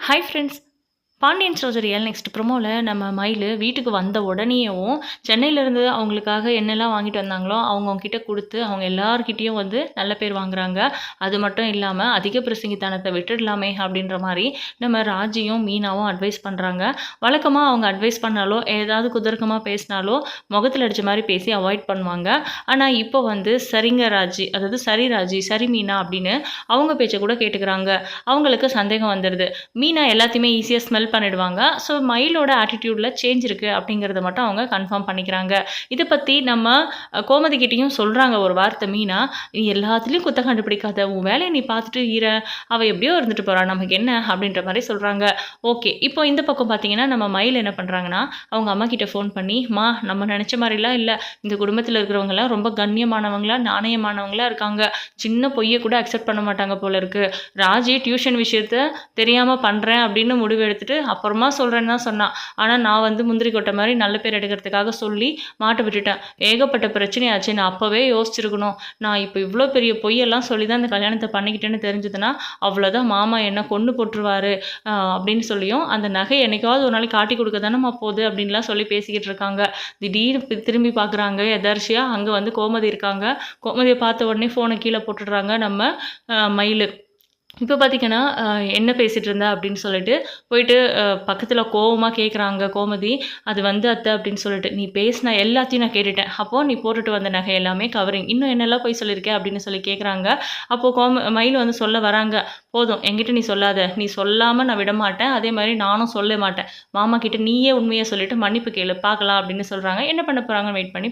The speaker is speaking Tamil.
Hi friends Pandian store next ப்ரொமோவில் நம்ம மயில் வீட்டுக்கு வந்த உடனேயும் சென்னையிலேருந்து அவங்களுக்காக என்னெல்லாம் வாங்கிட்டு வந்தாங்களோ அவங்க கிட்ட கொடுத்து அவங்க எல்லார்கிட்டேயும் வந்து நல்ல பேர் வாங்குறாங்க. அது மட்டும் இல்லாமல் அதிக பிரசங்கித்தனத்தை விட்டுடலாமே அப்படின்ற மாதிரி நம்ம ராஜியும் மீனாவும் அட்வைஸ் பண்ணுறாங்க வழக்கமாக அவங்க அட்வைஸ் பண்ணாலோ ஏதாவது குதர்க்கமாக பேசினாலோ முகத்தில் அடித்த மாதிரி பேசி அவாய்ட் பண்ணுவாங்க. ஆனால் இப்போ வந்து சரிங்க ராஜி அதாவது சரி ராஜி சரி மீனா அப்படின்னு அவங்க பேச்சை கூட கேட்டுக்கிறாங்க. அவங்களுக்கு சந்தேகம் வந்துடுது மீனா எல்லாத்தையுமே ஈஸியாக ஸ்மெல் பண்ணிடுவாங்க. ஸோ மயிலோட ஆட்டிடியூடில் சேஞ்ச் இருக்குது அப்படிங்கிறத மட்டும் அவங்க கன்ஃபார்ம் பண்ணிக்கிறாங்க. இதை பற்றி நம்ம கோமதி கிட்டேயும் சொல்கிறாங்க ஒரு வார்த்தை மீனா. நீ எல்லாத்துலேயும் குத்த கண்டுபிடிக்காத. உன் வேலையை நீ பார்த்துட்டு ஈர அவள் எப்படியோ இருந்துட்டு போகிறா நமக்கு என்ன? அப்படின்ற மாதிரி சொல்கிறாங்க ஓகே இப்போ இந்த பக்கம் பார்த்தீங்கன்னா நம்ம மயில் என்ன பண்ணுறாங்கன்னா அவங்க அம்மா கிட்ட ஃபோன் பண்ணி மா நம்ம நினச்ச மாதிரிலாம் இல்லை. இந்த குடும்பத்தில் இருக்கிறவங்கலாம் ரொம்ப கண்ணியமானவங்களா நாணயமானவங்களா இருக்காங்க. சின்ன பொய்யை கூட அக்செப்ட் பண்ண மாட்டாங்க போல இருக்கு. ராஜி டியூஷன் விஷயத்த தெரியாமல் பண்ணுறேன் அப்படின்னு முடிவு எடுத்துட்டு அப்புறமா சொல்கிறேன்னு தான் சொன்னான் ஆனால் நான் வந்து முந்திரி கொட்டை மாதிரி நல்ல பேர் எடுக்கிறதுக்காக சொல்லி மாட்ட விட்டுட்டேன். ஏகப்பட்ட பிரச்சனையாச்சு நான் அப்போவே யோசிச்சிருக்கணும். நான் இப்போ இவ்வளோ பெரிய பொய்யெல்லாம் சொல்லி தான் இந்த கல்யாணத்தை பண்ணிக்கிட்டேன்னு தெரிஞ்சதுன்னா அவ்வளோதான் மாமா என்ன கொண்டு போட்டுருவாரு அப்படின்னு சொல்லியும் அந்த நகை என்னைக்காவது ஒரு நாளைக்கு காட்டி கொடுக்க தானேம்மா போகுது அப்படின்லாம் சொல்லி பேசிக்கிட்டு இருக்காங்க. திடீர்னு திரும்பி பார்க்குறாங்க எதர்ச்சியாக அங்கே வந்து கோமதி இருக்காங்க. கோமதியை பார்த்த உடனே ஃபோனை கீழே போட்டுடுறாங்க நம்ம மயில். இப்போ பார்த்தீங்கன்னா என்ன பேசிகிட்டு இருந்தா அப்படின்னு சொல்லிட்டு போயிட்டு பக்கத்தில் கோவமாக கேட்குறாங்க கோமதி அது வந்து அத்தை அப்படின்னு சொல்லிட்டு நீ பேசின எல்லாத்தையும் நான் கேட்டுட்டேன். அப்போது நீ போட்டுட்டு வந்த நகை எல்லாமே கவரிங் இன்னும் என்னெல்லாம் போய் சொல்லியிருக்கேன் அப்படின்னு சொல்லி கேட்குறாங்க அப்போது கோம மயில் வந்து சொல்ல வராங்க போதும் என்கிட்ட நீ சொல்லாத. நீ சொல்லாமல் நான் விட மாட்டேன். அதே மாதிரி நானும் சொல்ல மாட்டேன். மாமா கிட்ட நீயே உண்மையை சொல்லிட்டு மன்னிப்பு கேளு. பார்க்கலாம் அப்படின்னு சொல்கிறாங்க என்ன பண்ண போகிறாங்கன்னு வெயிட் பண்ணி